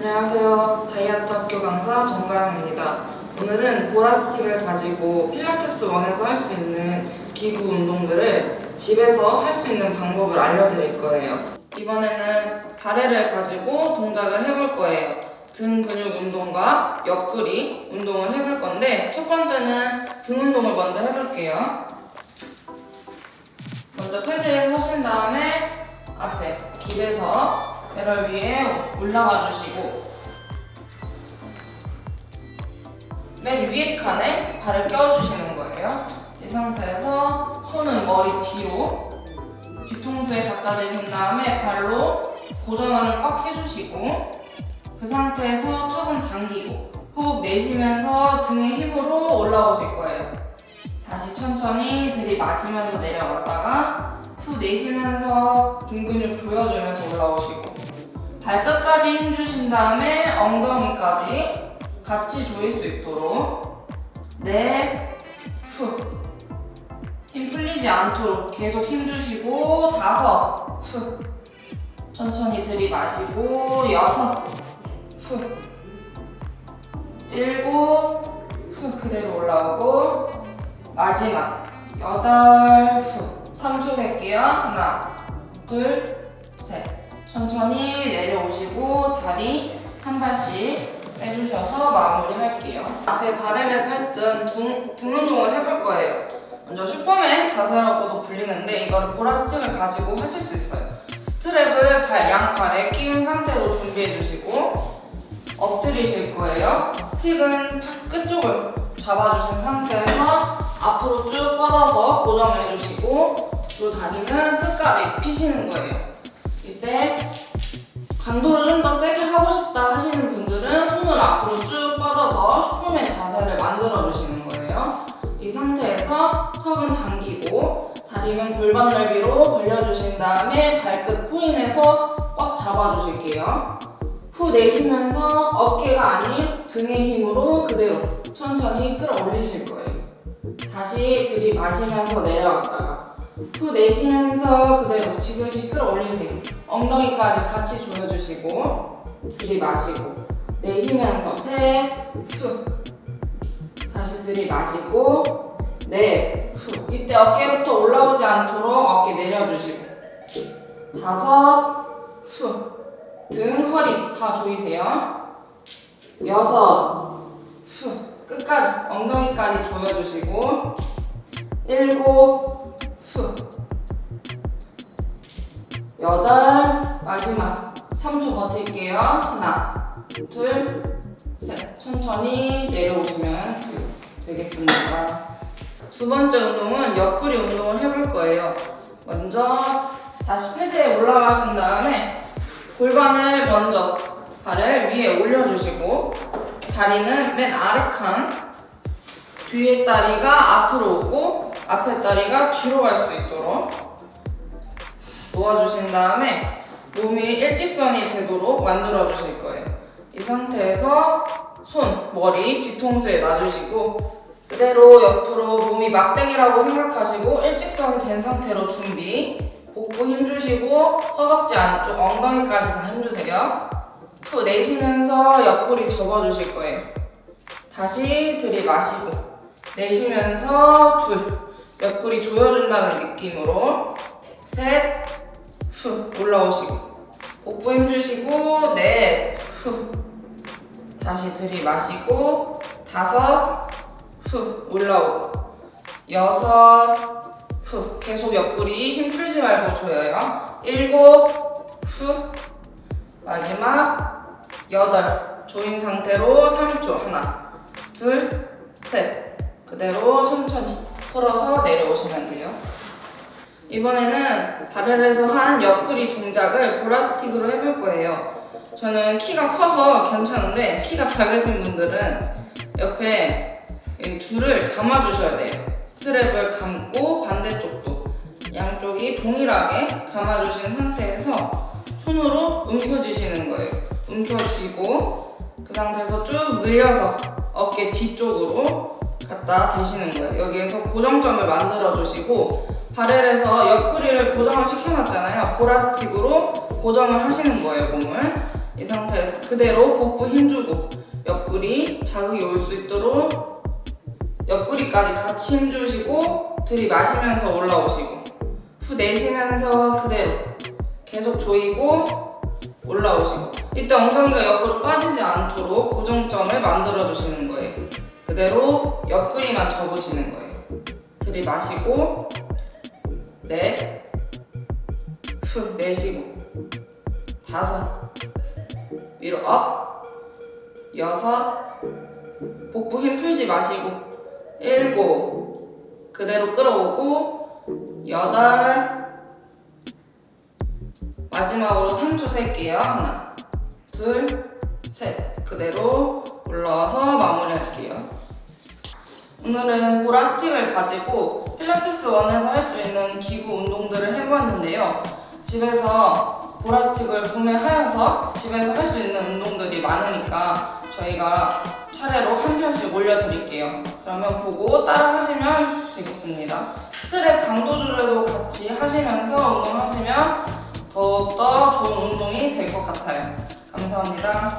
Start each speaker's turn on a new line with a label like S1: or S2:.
S1: 안녕하세요. 다이어트 학교 강사 정가영입니다. 오늘은 보라스틱을 가지고 필라테스 원에서 할 수 있는 기구 운동들을 집에서 할 수 있는 방법을 알려드릴 거예요. 이번에는 다래를 가지고 동작을 해볼 거예요. 등 근육 운동과 옆구리 운동을 해볼 건데 첫 번째는 등 운동을 먼저 해볼게요. 먼저 패드에 서신 다음에 앞에 길에서 배럴 위에 올라가 주시고 맨 위에 칸에 발을 껴주시는 거예요. 이 상태에서 손은 머리 뒤로 뒤통수에 대신 다음에 발로 고정을 꽉 해주시고 그 상태에서 턱은 당기고 호흡 내쉬면서 등의 힘으로 올라오실 거예요. 다시 천천히 들이마시면서 내려갔다가 후 내쉬면서 등 근육 조여주면서 올라오시고 발끝까지 힘 주신 다음에 엉덩이까지 같이 조일 수 있도록 넷, 후. 힘 풀리지 않도록 계속 힘 주시고 다섯, 후. 천천히 들이마시고 여섯, 후. 일곱, 후. 그대로 올라오고 마지막 여덟, 후. 3초 셀게요. 하나, 둘, 셋. 천천히 내려오시고 다리 한 발씩 빼주셔서 마무리할게요. 앞에 바램에서 했던 등, 등 운동을 해볼 거예요. 먼저 슈퍼맨 자세라고도 불리는데 이거를 보라 스틱을 가지고 하실 수 있어요. 스트랩을 발 양팔에 끼운 상태로 준비해 주시고 엎드리실 거예요. 스틱은 팔 끝쪽을 잡아주신 상태에서 앞으로 쭉 뻗어서 고정해 주시고 또 다리는 끝까지 피시는 거예요. 이때 강도를 좀 더 세게 하고 싶다 하시는 분들은 손을 앞으로 쭉 뻗어서 슈퍼맨 자세를 만들어 주시는 거예요. 이 상태에서 턱은 당기고 다리는 골반 넓이로 벌려주신 다음에 발끝 포인에서 꽉 잡아주실게요. 후 내쉬면서 어깨가 아닌 등의 힘으로 그대로 천천히 끌어올리실 거예요. 다시 들이마시면서 내려갔다가 후 내쉬면서 그대로 지그시 끌어올리세요. 엉덩이까지 같이 조여주시고 들이마시고 내쉬면서 셋, 후 다시 들이마시고 넷, 후 이때 어깨부터 올라오지 않도록 어깨 내려주시고 다섯, 후 등, 허리 다 조이세요. 여섯, 후 끝까지 엉덩이까지 조여주시고 일곱, 후 여덟 마지막 3초 버틸게요. 하나, 둘, 셋. 천천히 내려오시면 되겠습니다. 두 번째 운동은 옆구리 운동을 해볼 거예요. 먼저 다시 패드에 올라가신 다음에 골반을 먼저 발을 위에 올려주시고 다리는 맨 아래 칸 뒤에 다리가 앞으로 오고 앞에 다리가 뒤로 갈 수 있도록 놓아주신 다음에 몸이 일직선이 되도록 만들어 주실 거예요. 이 상태에서 손, 머리 뒤통수에 놔주시고 그대로 옆으로 몸이 막댕이라고 생각하시고 일직선이 된 상태로 준비 복부 힘주시고 허벅지 안쪽 엉덩이까지 다 힘주세요. 후 내쉬면서 옆구리 접어주실 거예요. 다시 들이마시고 내쉬면서 둘 옆구리 조여준다는 느낌으로 셋, 후 올라오시고. 복부 힘주시고 넷, 후. 다시 들이마시고 다섯, 후 올라오고. 여섯, 후. 계속 옆구리 힘 풀지 말고 조여요. 일곱, 후. 마지막 여덟. 조인 상태로 3초. 하나, 둘, 셋. 그대로 천천히 풀어서 내려오시면 돼요. 이번에는 바벨에서 한 옆구리 동작을 보라스틱으로 해볼 거예요. 저는 키가 커서 괜찮은데 키가 작으신 분들은 옆에 이 줄을 감아주셔야 돼요. 스트랩을 감고 반대쪽도 양쪽이 동일하게 감아주신 상태에서 손으로 움켜쥐시는 거예요. 움켜쥐고 그 상태에서 쭉 늘려서 어깨 뒤쪽으로 갖다 대시는 거예요. 여기에서 고정점을 만들어 주시고 바렐에서 옆구리를 고정을 시켜놨잖아요. 보라스틱으로 고정을 하시는 거예요, 몸을. 이 상태에서 그대로 복부 힘주고 옆구리 자극이 올 수 있도록 옆구리까지 같이 힘주시고 들이마시면서 올라오시고 후 내쉬면서 그대로 계속 조이고 올라오시고 이때 엉덩이가 옆으로 빠지지 않도록 고정점을 만들어 주시는 거예요 그대로 옆구리만 접으시는 거예요. 들이마시고 넷 후 내쉬고 다섯 위로 업 여섯 복부 힘 풀지 마시고 일곱 그대로 끌어오고 여덟 마지막으로 3초 셀게요 하나 둘 셋 그대로 올라와서 마무리할게요 오늘은 보라 스틱을 가지고 필라테스 원에서 할 수 있는 기구 운동들을 해보았는데요 집에서 보라 스틱을 구매하여서 집에서 할 수 있는 운동들이 많으니까 저희가 차례로 한 편씩 올려드릴게요. 그러면 보고 따라 하시면 되겠습니다. 스트랩 강도 조절도 같이 하시면서 운동하시면 더욱더 좋은 운동이 될 것 같아요. 감사합니다.